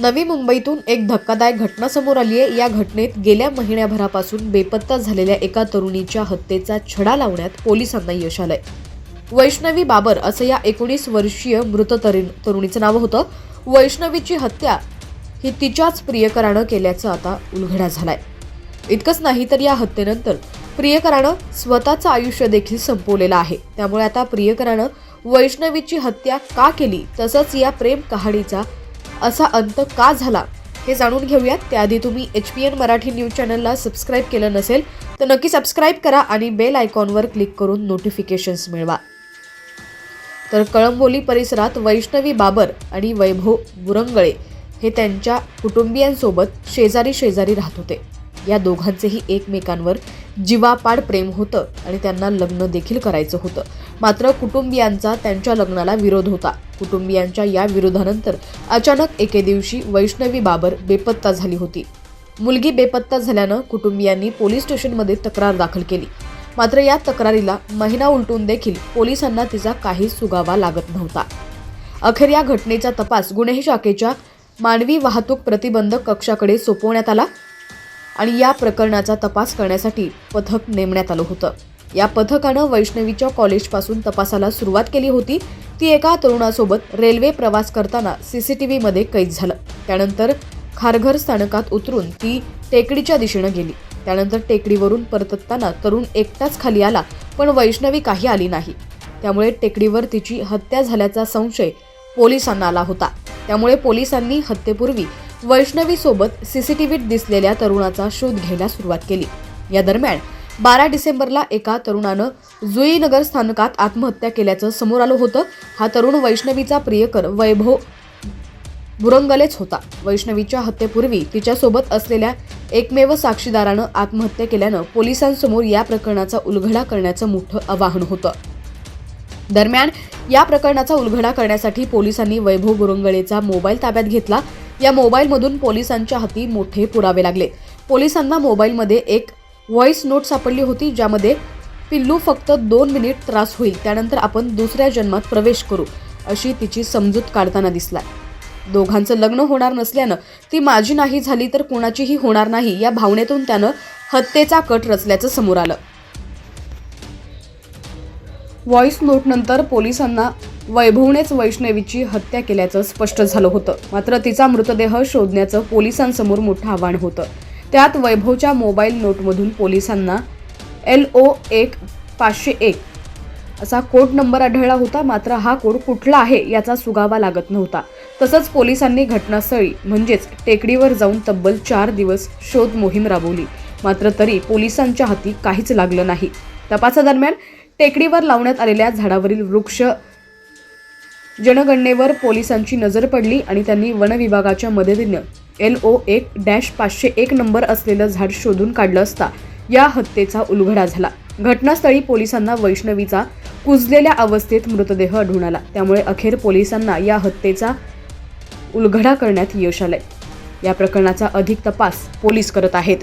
नवी मुंबईतून एक धक्कादायक घटना समोर आली आहे. या घटनेत गेल्या महिन्याभरापासून बेपत्ता झालेल्या एका तरुणीच्या हत्येचा छडा लावण्यात पोलिसांना यश आलंय. वैष्णवी बाबर असं या एकोणीस वर्षीय मृत तरुण तरुणीचं नाव होतं. वैष्णवीची हत्या ही तिच्याच प्रियकरानं केल्याचं आता उलघडा झालाय. इतकंच नाही तर या हत्येनंतर प्रियकरानं स्वतःचं आयुष्य देखील संपवलेलं आहे. त्यामुळे आता प्रियकरानं वैष्णवीची हत्या का केली? तसंच या प्रेम कहाणीचा असा अंत का झाला हे जाणून घेऊयात. त्याआधी तुम्ही H P N Marathi news चॅनलला सबस्क्राईब केलं नसेल तर नक्की सबस्क्राईब करा आणि बेल आयकॉनवर क्लिक करून नोटिफिकेशन्स मिळवा. तर कळंबोली परिसरात वैष्णवी बाबर आणि वैभव बुरंगळे हे त्यांच्या कुटुंबियांसोबत शेजारी शेजारी राहत होते. या दोघांचेही एकमेकांवर जीवापाड प्रेम होतं आणि त्यांना लग्न देखील करायचं होतं. मात्र कुटुंबियांचा त्यांच्या लग्नाला विरोध होता. कुटुंबियांच्या या विरोधानंतर अचानक एके दिवशी वैष्णवी बाबर बेपत्ता झाली होती. मुलगी बेपत्ता झाल्यानं कुटुंबियांनी पोलीस स्टेशनमध्ये तक्रार दाखल केली. मात्र या तक्रारीला महिना उलटून देखील पोलिसांना तिचा काहीच सुगावा लागत नव्हता. अखेर या घटनेचा तपास गुन्हे शाखेच्या मानवी वाहतूक प्रतिबंधक कक्षाकडे सोपवण्यात आला. आणि या प्रकरणाचा तपास करण्यासाठी पथक नेमण्यात आलं होतं. या पथकानं वैष्णवीच्या कॉलेजपासून तपासाला सुरुवात केली होती. ती एका तरुणासोबत रेल्वे प्रवास करताना सीसीटीव्हीमध्ये कैद झालं. त्यानंतर खारघर स्थानकात उतरून ती टेकडीच्या दिशेनं गेली. त्यानंतर टेकडीवरून परतताना तरुण एकटाच खाली आला पण वैष्णवी काही आली नाही. त्यामुळे टेकडीवर तिची हत्या झाल्याचा संशय पोलिसांना आला होता. त्यामुळे पोलिसांनी हत्येपूर्वी वैष्णवीसोबत सीसीटीव्हीत दिसलेल्या तरुणाचा शोध घ्यायला सुरुवात केली. या दरम्यान बारा डिसेंबरला एका तरुणानं जुईनगर स्थानकात आत्महत्या केल्याचं समोर आलं होतं. हा तरुण वैष्णवीचा प्रियकर वैभव बुरंगलेच होता. वैष्णवीच्या हत्येपूर्वी तिच्यासोबत असलेल्या एकमेव साक्षीदारानं आत्महत्या केल्यानं पोलिसांसमोर या प्रकरणाचा उलघडा करण्याचं मोठं आवाहन होतं. दरम्यान या प्रकरणाचा उलघडा करण्यासाठी पोलिसांनी वैभव बुरंगळेचा मोबाईल ताब्यात घेतला. या मोबाईलमधून पोलिसांच्या हाती मोठे पुरावे लागले. पोलिसांना मोबाईलमध्ये एक व्हॉइस नोट सापडली होती ज्यामध्ये पिल्लू फक्त दोन मिनिट त्रास होईल त्यानंतर आपण दुसऱ्या जन्मात प्रवेश करू अशी तिची समजूत काढताना दिसला. दोघांचं लग्न होणार नसल्यानं ती माझी नाही झाली तर कुणाचीही होणार नाही या भावनेतून त्यानं हत्येचा कट रचल्याचं समोर आलं. व्हॉइस नोटनंतर पोलिसांना वैभवनेच वैष्णवीची हत्या केल्याचं स्पष्ट झालं होतं. मात्र तिचा मृतदेह शोधण्याचं पोलिसांसमोर मोठं आव्हान होतं. त्यात वैभवच्या मोबाईल नोटमधून पोलिसांना एल ओ एक पाचशे एक असा कोड नंबर आढळला होता मात्र हा कोड कुठला आहे याचा सुगावा लागत नव्हता. तसंच पोलिसांनी घटनास्थळी म्हणजेच टेकडीवर जाऊन तब्बल चार दिवस शोध मोहीम राबवली. मात्र तरी पोलिसांच्या हाती काहीच लागलं नाही. तपासादरम्यान टेकडीवर लावण्यात आलेल्या झाडावरील वृक्ष जनगणनेवर पोलिसांची नजर पडली आणि त्यांनी वनविभागाच्या मदतीनं एल ओ एक डॅश पाचशे एक नंबर असलेलं झाड शोधून काढलं असता या हत्येचा उलगडा झाला. घटनास्थळी पोलिसांना वैष्णवीचा कुजलेल्या अवस्थेत मृतदेह आढळून आला. त्यामुळे अखेर पोलिसांना या हत्येचा उलगडा करण्यात यश आलंय. या प्रकरणाचा अधिक तपास पोलीस करत आहेत.